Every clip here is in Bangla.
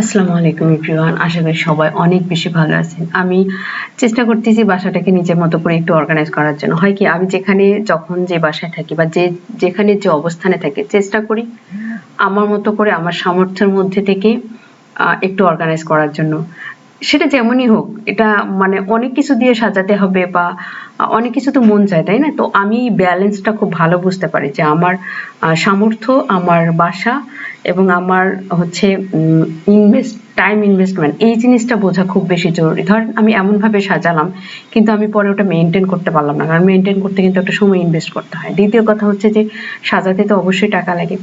আসসালামু আলাইকুম, এভরিওয়ান। আশা করি সবাই অনেক বেশি ভালো আছেন। আমি চেষ্টা করতেছি বাসাটাকে নিজের মতো করে একটু অর্গানাইজ করার জন্য। হয় কি, আমি যেখানে, যখন যে বাসায় থাকি বা যে, যেখানে যে অবস্থানে থাকি, চেষ্টা করি আমার মতো করে, আমার সামর্থ্যের মধ্যে থেকে একটু অর্গানাইজ করার জন্য। সেটা যেমনই হোক, এটা মানে অনেক কিছু দিয়ে সাজাতে হবে বা অনেক কিছু তো মন চায়, তাই না? তো আমি ব্যালেন্সটা খুব ভালো বুঝতে পারি যে আমার সামর্থ্য, আমার বাসা এবং আমার হচ্ছে ইনভেস্ট টাইম ইনভেস্টমেন্ট এই জিনিসটা বোঝা খুব বেশি জরুরি। ধরেন আমি এমনভাবে সাজালাম, কিন্তু আমি পরে ওটা মেনটেন করতে পারলাম না, কারণ মেনটেন করতে কিন্তু একটা সময় ইনভেস্ট করতে হয়। দ্বিতীয় কথা হচ্ছে যে, সাজাতে তো অবশ্যই টাকা লাগে।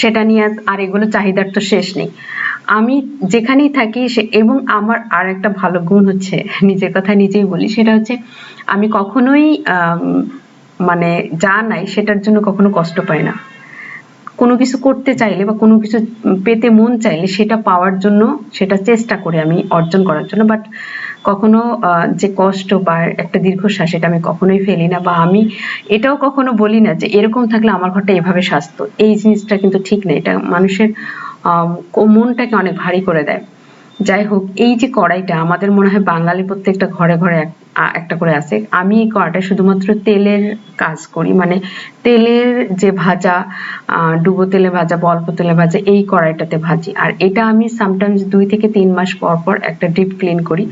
সেটা নিয়ে আর এগুলো চাহিদার তো শেষ নেই। আমি যেখানেই থাকি সে, এবং আমার আর একটা ভালো গুণ হচ্ছে, নিজের কথা নিজেই বলি, সেটা হচ্ছে আমি কখনোই মানে যা নাই সেটার জন্য কখনো কষ্ট পাই না। কোনো কিছু করতে চাইলে বা কোনো কিছু পেতে মন চাইলে সেটা পাওয়ার জন্য সেটা চেষ্টা করি আমি অর্জন করার জন্য। বাট কখনো যে কষ্ট বা একটা দীর্ঘশ্বাস এটা আমি কখনোই ফেলি না বা আমি এটাও কখনো বলি না যে এরকম থাকলে আমার ঘরটা এভাবে স্বাস্থ্য এই জিনিসটা কিন্তু ঠিক না। এটা মানুষের মনটাকে অনেক ভারী করে দেয়। যাই হোক, এই যে কড়াইটা, আমাদের মনে হয় বাঙালি প্রত্যেকটা ঘরে ঘরে একটা করে আছে। আমি এই কড়াটা শুধুমাত্র তেলের কাজ করি। মানে তেলের যে ভাজা ডুবো তেলে ভাজা বা অল্প তেলে ভাজা এই কড়াইটাতে ভাজি। আর এটা আমি সামটাইমস দুই থেকে তিন মাস পর পর একটা ডিপ ক্লিন করি।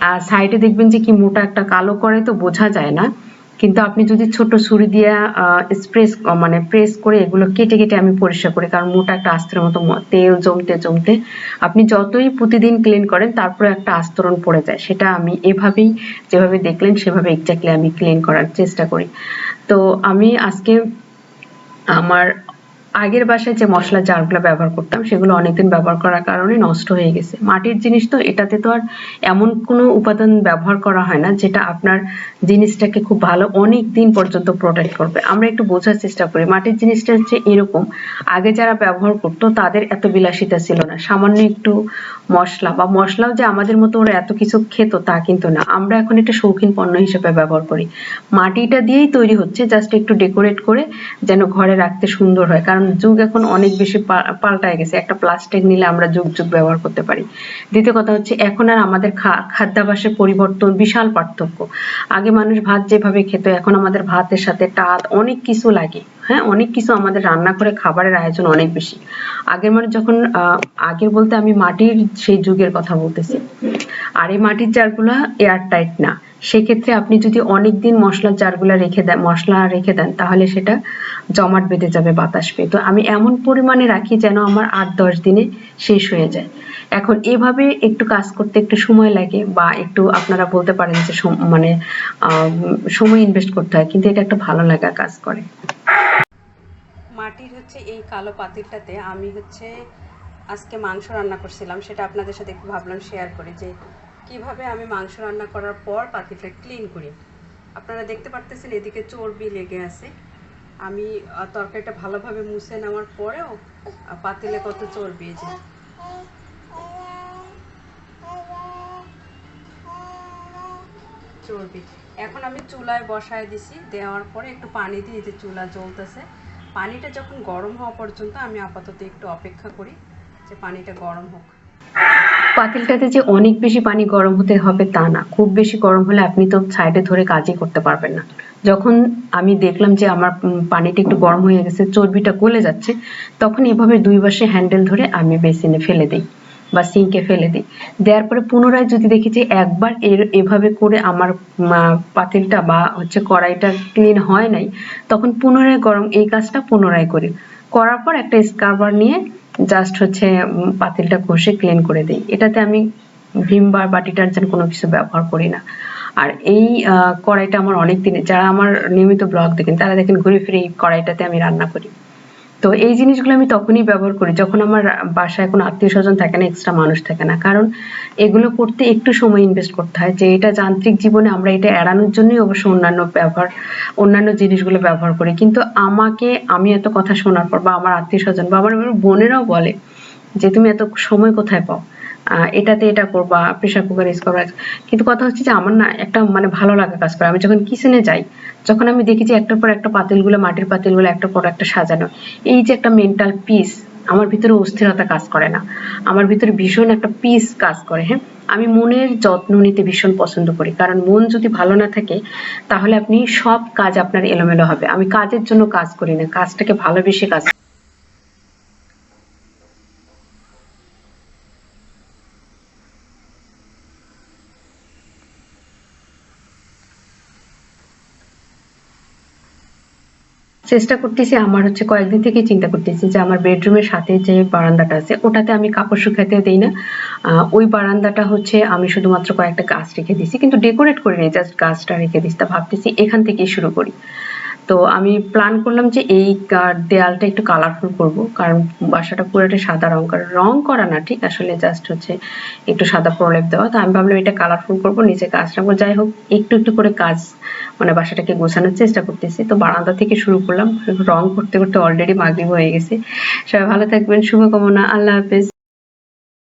আর সাইডে দেখবেন যে কি মোটা একটা কালো করে তো বোঝা যায় না। কিন্তু আপনি যদি ছোট ছুরি দিয়ে স্প্রেস মানে প্রেস করে এগুলো কেটে কেটে আমি পরিষ্কার করি, কারণ মোটা একটা আস্তরের মতো তেল জমতে জমতে আপনি যতই প্রতিদিন ক্লিন করেন, তারপরে একটা আস্তরণ পড়ে যায়। সেটা আমি এভাবেই, যেভাবে দেখলেন, সেভাবে এক্স্যাক্টলি আমি ক্লিন করার চেষ্টা করি। তো আমি আজকে আমার আগের বাসায় যে মশলা জারগুলো ব্যবহার করতাম, সেগুলো অনেকদিন ব্যবহার করার কারণে নষ্ট হয়ে গেছে। মাটির জিনিস তো, এটাতে তো আর এমন কোনো উপাদান ব্যবহার করা হয় না, যেটা আপনার জিনিসটাকে খুব ভালো অনেক দিন পর্যন্ত প্রোটেক্ট করবে। আমরা একটু বোঝার চেষ্টা করি, মাটির জিনিসটা হচ্ছে এরকম। আগে যারা ব্যবহার করতো, তাদের এত বিলাসিতা ছিল না। সামান্য একটু মশলা বা মশলাও যে আমাদের মতো ওরা এত কিছু খেত তা কিন্তু না। আমরা এখন এটা শৌখিন পণ্য হিসেবে ব্যবহার করি। মাটিটা দিয়েই তৈরি হচ্ছে জাস্ট একটু ডেকোরেট করে যেন ঘরে রাখতে সুন্দর হয়। কারণ যুগ এখন অনেক বেশি পাল্টায় গেছে। একটা প্লাস্টিক নিলে আমরা যুগ যুগ ব্যবহার করতে পারি। দ্বিতীয় কথা হচ্ছে, এখন আর আমাদের খা- খাদ্যাভ্যাসের পরিবর্তন বিশাল পার্থক্য। আগে মানুষ ভাত যেভাবে খেত, এখন আমাদের ভাতের সাথে টাত অনেক কিছু লাগে। হ্যাঁ অনেক কিছু আমাদের রান্না করে খাবারের আয়োজন অনেক বেশি। আগের মানে যখন আগের বলতে আমি মাটির সেই যুগের কথা বলতেছি। আর এই মাটির জারগুলা এয়ার টাইট না। সেক্ষেত্রে আপনি যদি অনেক দিন মশলার জারগুলা রেখে দেন, মশলা রেখে দেন, তাহলে সেটা জমাট বেঁধে যাবে, বাতাস পেয়ে। তো আমি এমন পরিমাণে রাখি যেন আমার আট দশ দিনে শেষ হয়ে যায়। এখন এভাবে একটু কাজ করতে একটু সময় লাগে বা একটু আপনারা বলতে পারেন যে মানে সময় ইনভেস্ট করতে হয়, কিন্তু এটা একটা ভালো লাগা কাজ করে। হচ্ছে এই কালো পাতিলটাতে আমি হচ্ছে আজকে মাংস রান্না করছিলাম, সেটা আপনাদের সাথে একটু ভাবলাম শেয়ার করি যে কীভাবে আমি মাংস রান্না করার পর পাতিলটা ক্লিন করি। আপনারা দেখতে পারতেছেন এদিকে চর্বি লেগে আছে। আমি তরকারিটা ভালোভাবে মুছে নেওয়ার পরেও পাতিলে কত চর্বি যে। চর্বি। এখন আমি চুলায় বসায় দিছি, দেওয়ার পরে একটু পানি দিয়ে যে চুলা জ্বলতেছে। পানিটা যখন গরম হওয়া পর্যন্ত আমি আপাতত একটু অপেক্ষা করি যে পানিটা গরম হোক। পাতিলটাতে যে অনেক বেশি পানি গরম হতে হবে তা না। খুব বেশি গরম হলে আপনি তো সাইডে ধরে কাজই করতে পারবেন না। যখন আমি দেখলাম যে আমার পানিটা একটু গরম হয়ে গেছে, চর্বিটা গলে যাচ্ছে, তখন এভাবে দুই পাশে হ্যান্ডেল ধরে আমি বেসিনে ফেলে দিই। বা সিঙ্কে ফেলে দিই। দেওয়ার পরে পুনরায় যদি দেখি যে একবার এর, এভাবে করে আমার পাতিলটা বা হচ্ছে কড়াইটা ক্লিন হয় নাই, তখন পুনরায় গরম, এই কাজটা পুনরায় করি। করার পর একটা স্কারবার নিয়ে জাস্ট হচ্ছে পাতিলটা ঘষে ক্লিন করে দিই। এটাতে আমি ভিম বা বা ডিটারজেন্ট কোনো কিছু ব্যবহার করি না। আর এই কড়াইটা আমার অনেক দিনের, যারা আমার নিয়মিত ব্লগ দেখেন, তারা দেখেন ঘুরে ফিরে এই কড়াইটাতে আমি রান্না করি। তো এই জিনিসগুলো আমি তখনই ব্যবহার করি যখন আমার বাসায় কোনো আত্মীয় স্বজন থাকে না এক্সট্রা মানুষ থাকে না। কারণ এগুলো করতে একটু সময় ইনভেস্ট করতে হয়। যে এটা যান্ত্রিক জীবনে আমরা এটা এড়ানোর জন্যই অবশ্য অন্যান্য ব্যবহার, অন্যান্য জিনিসগুলো ব্যবহার করি। কিন্তু আমাকে, আমি এত কথা শোনার পর বা আমার আত্মীয় স্বজন বা আমার বোনেরাও বলে যে, তুমি এত সময় কোথায় পাও? এটাতে এটা করবা প্রেশার কুকার ইউজ করবা। কিন্তু কথা হচ্ছে যে আমার না একটা মানে ভালো লাগা কাজ করে। আমি যখন কিচেনে যাই, যখন আমি দেখি যে একটার পর একটা পাতিলগুলো, মাটির পাতিলগুলো একটার পর একটা সাজানো, এই যে একটা মেন্টাল পিস আমার ভিতরে অস্থিরতা কাজ করে না। আমার ভিতরে ভীষণ একটা পিস কাজ করে হ্যাঁ? আমি মনের যত্ন নিতে ভীষণ পছন্দ করি। কারণ মন যদি ভালো না থাকে, তাহলে আপনি সব কাজ আপনার এলোমেলো হবে। আমি কাজের জন্য কাজ করি না, কাজটাকে ভালোবেসে কাজ চেষ্টা করতেছি, আমার হচ্ছে কয়েকদিন থেকে চিন্তা করতেছি যে আমার বেডরুমের সাথে যে বারান্দাটা আছে, ওটাতে আমি কাপড় শুকাতে দিই না। ওই বারান্দাটা হচ্ছে আমি শুধুমাত্র কয়েকটা গাছ রেখে দিছি, কিন্তু ডেকোরেট করে নেই জাস্ট গাছটা রেখে দিছি, তা ভাবতেছি এখান থেকেই শুরু করি। তো আমি প্ল্যান করলাম যে এই দেয়ালটা একটু কালারফুল করব, কারণ বাসাটা পুরোটা সাদা রং করা রং করা না, ঠিক? আসলে জাস্ট হচ্ছে একটু সাদা প্রলেপ দেওয়া। তো আমি ভাবলাম এটা কালারফুল করব নিচে কাজ রাখব যাই হোক, একটু একটু করে কাজ মানে বাসাটাকে গোছানোর চেষ্টা করতেছি। তো বারান্দা থেকে শুরু করলাম। রং করতে করতে অলরেডি মাগরিব হয়ে গেছে। সবাই ভালো থাকবেন, শুভকামনা। আল্লাহ হাফেজ।